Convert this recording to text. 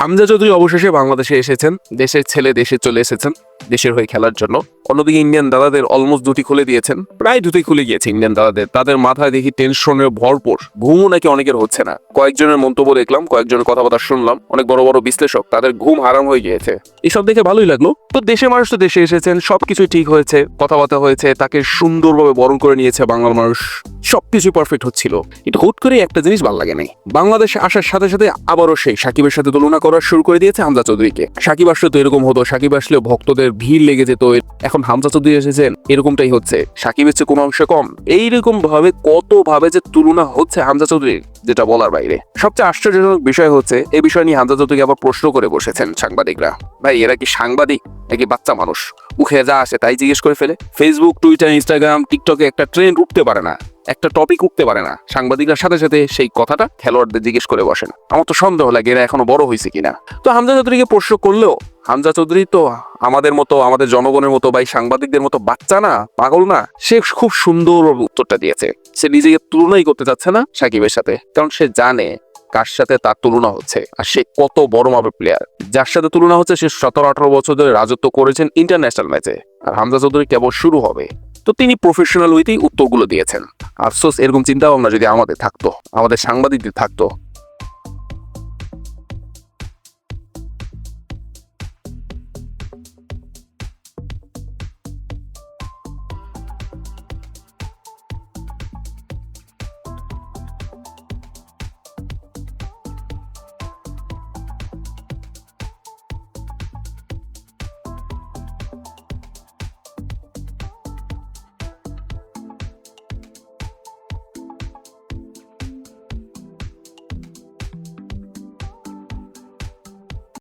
হামজা চৌধুরী অবশেষে বাংলাদেশে এসেছেন দেশের ছেলে দেশে চলে এসেছেন। দেশের হয়ে খেলার জন্য। অন্যদিকে ইন্ডিয়ান দাদাদের অলমোস্ট দুটি খুলে দিয়েছেন। প্রায় দুটোই খুলে গিয়েছে ইন্ডিয়ান দাদাদের। তাদের মাথায় দেখি টেনশনের ভরপুর। ঘুমও নাকি অনেকের হচ্ছে না। কয়েকজনের মন্তব্য দেখলাম, কয়েকজনের কথাবার্তা শুনলাম। অনেক বড় বড় বিশ্লেষক, তাদের ঘুম হারাম হয়ে গিয়েছে। এসব দেখে ভালোই লাগল। তো দেশের মানুষ তো দেশে এসেছেন, সবকিছুই ঠিক হয়েছে, কথাবার্তা হয়েছে, তাকে সুন্দরভাবে বরণ করে নিয়েছে বাংলার মানুষ। সবকিছু পারফেক্ট হচ্ছিল। এটা হুট করে একটা জিনিস ভালো লাগে নাই বাংলাদেশে আসার সাথে সাথে আবারও সেই সাকিবের সাথে তুলনা করা শুরু করে দিয়েছে হামজা চৌধুরীকে। সাকিব আসলে তো এরকম হতো, সাকিব আসলে ভক্তদের ভিড় লেগে যেত। এখন হামজা চৌধুরী এসেছেন এরকমটাই হচ্ছে। সাকিবের চেয়ে কোনো অংশে কম। এইরকম ভাবে কত ভাবে যে তুলনা হচ্ছে হামজা চৌধুরীর, যেটা বলার বাইরে। সবচেয়ে আশ্চর্যজনক বিষয় হচ্ছে এই বিষয় নিয়ে হামজা চৌধুরীকে আবার প্রশ্ন করে বসেছেন সাংবাদিকরা। ভাই, এরা কি সাংবাদিক নাকি বাচ্চা মানুষ? মুখে যা আসে তাই জিজ্ঞেস করে ফেলে। ফেসবুক টুইটার ইনস্টাগ্রাম টিকটকে একটা ট্রেন্ড উঠতে পারে না। একটা টপিক উঠতে পারে না। সাংবাদিকরা সাথে সাথে সেই কথাটা খেলোয়াড়দের জিজ্ঞেস করে বসেন। আমার তো সন্দেহ লাগে এরা এখনও বড় হয়েছে কিনা। তো হামজা চৌধুরীকে প্রশ্ন করলেও, হামজা চৌধুরী তো আমাদের মতো, আমাদের জনগণের মতো বা সাংবাদিকদের মতো বাচ্চা না, পাগল না, সে খুব সুন্দর উত্তরটা দিয়েছে। সে নিজেকে তুলনাই করতে চাচ্ছে না সাকিবের সাথে, কারণ সে জানে কার সাথে তার তুলনা হচ্ছে আর সে কত বড় মাপের প্লেয়ার যার সাথে তুলনা হচ্ছে সে সতেরো, আঠারো বছর ধরে রাজত্ব করেছেন ইন্টারন্যাশনাল ম্যাচে আর হামজা চৌধুরী কেবল শুরু হবে। তো তিনি প্রফেশনাল উইতেই উত্তরগুলো দিয়েছেন। আফসোস এরকম চিন্তা ভাবনা যদি আমাদের থাকতো আমাদের সাংবাদিকদের থাকতো